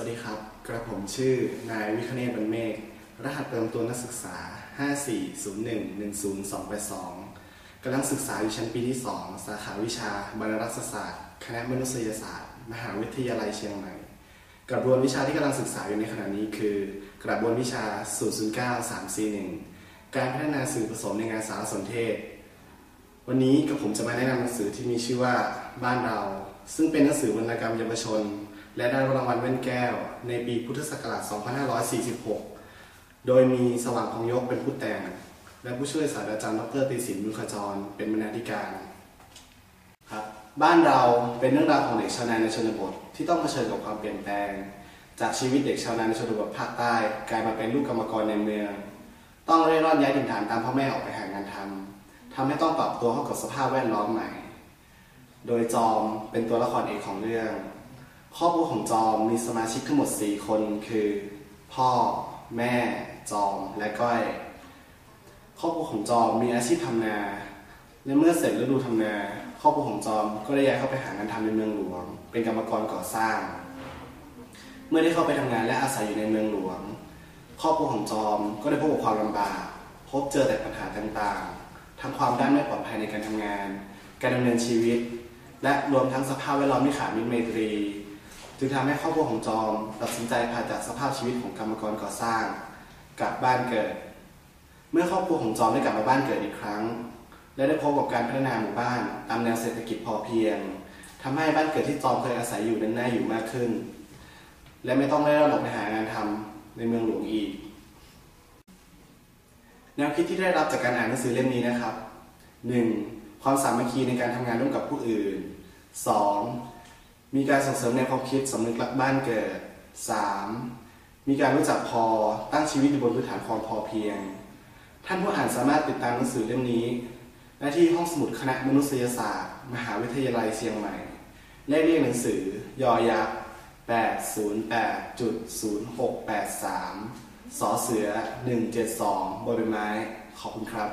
วัสดีครับ กระผมชื่อนายวิคเนศบรรเมฆ รหัสเติมตัวนักศึกษา 54011022กำลังศึกษาอยู่ชั้นปีที่ 2 สาขาวิชาบรรณรักษศาสตร์ คณะมนุษยศาสตร์ มหาวิทยาลัยเชียงใหม่ กระบวนวิชาที่กำลังศึกษาอยู่ในขณะนี้คือ กระบวนวิชา 009341 การพัฒนาสื่อผสมในงานสารสนเทศ วันนี้กับผมจะมาแนะนำหนังสือที่มีชื่อว่าบ้านเรา ซึ่งเป็นหนังสือวรรณกรรมเยาวชน และได้รับรางวัลแว่นแก้ว ในปีพุทธศักราช 2546 โดยมีสว่างพงยกเป็นผู้แต่ง และผู้ช่วยศาสตราจารย์ดรตีศิลป์มุขจร เป็นบรรณาธิการครับบ้านเราเป็นเรื่องราวของเด็กชาวนาในชนบทที่ต้องเผชิญกับความเปลี่ยนแปลง จากชีวิตเด็กชาวนาในชนบทภาคใต้กลายมาเป็นลูกกรรมกรในเมือง ต้องเร่ร่อนย้ายถิ่นฐานตามพ่อแม่ออกไปหางานทำทำให้ต้องปรับตัวเข้ากับสภาพแวดล้อมใหม่ โดยจอมเป็นตัวละครเอกของเรื่อง ครอบครัวของจอมมีสมาชิกทั้งหมด 4 คนคือ พ่อ แม่ จอมและก้อยครอบครัวของจอมมีอาชีพทำนา และเมื่อเสร็จฤดูทำนา ครอบครัวของจอมก็ได้ย้ายเข้าไปหางานทำในเมืองหลวง เป็นกรรมกรก่อสร้าง เมื่อได้เข้าไปทำงานและอาศัยอยู่ในเมืองหลวง ครอบครัวของจอมก็ได้พบกับความลำบาก พบเจอแต่ปัญหาต่างๆ ทั้งความด้านไม่ปลอดภัยในการทำงาน การดำเนินชีวิต และรวมทั้งสภาพแวดล้อมที่ขาดมิตรไมตรี จึงทำให้ครอบครัวของจอมตัดสินใจพาจากสภาพชีวิตของกรรมกรก่อสร้าง กลับบ้านเกิด เมื่อครอบครัวของจอมได้กลับมาบ้านเกิดอีกครั้ง และได้พบกับการพัฒนาหมู่บ้านตามแนวเศรษฐกิจพอเพียงทำให้บ้านเกิดที่จอมเคยอาศัยอยู่นั้นน่าอยู่มากขึ้น และไม่ต้องเล่ร่อนออกไปหางานทำในเมืองหลวงอีก แนวคิดที่ได้รับจากการอ่านหนังสือเล่มนี้นะครับ 1. ความสามัคคีในการทำงานร่วมกับผู้อื่น 2. มีการส่งเสริมแนวความคิดสำนึกรักบ้านเกิด 3. มีการรู้จักพอตั้งชีวิตอยู่บนพื้นฐานความพอเพียง ท่านผู้อ่านสามารถติดตามหนังสือเล่มนี้ได้ที่ห้องสมุดคณะมนุษยศาสตร์ มหาวิทยาลัยเชียงใหม่เลขเรียกหนังสือยอยักษ์808.0683สอเสือ 172บนใบไม้ ขอบคุณครับ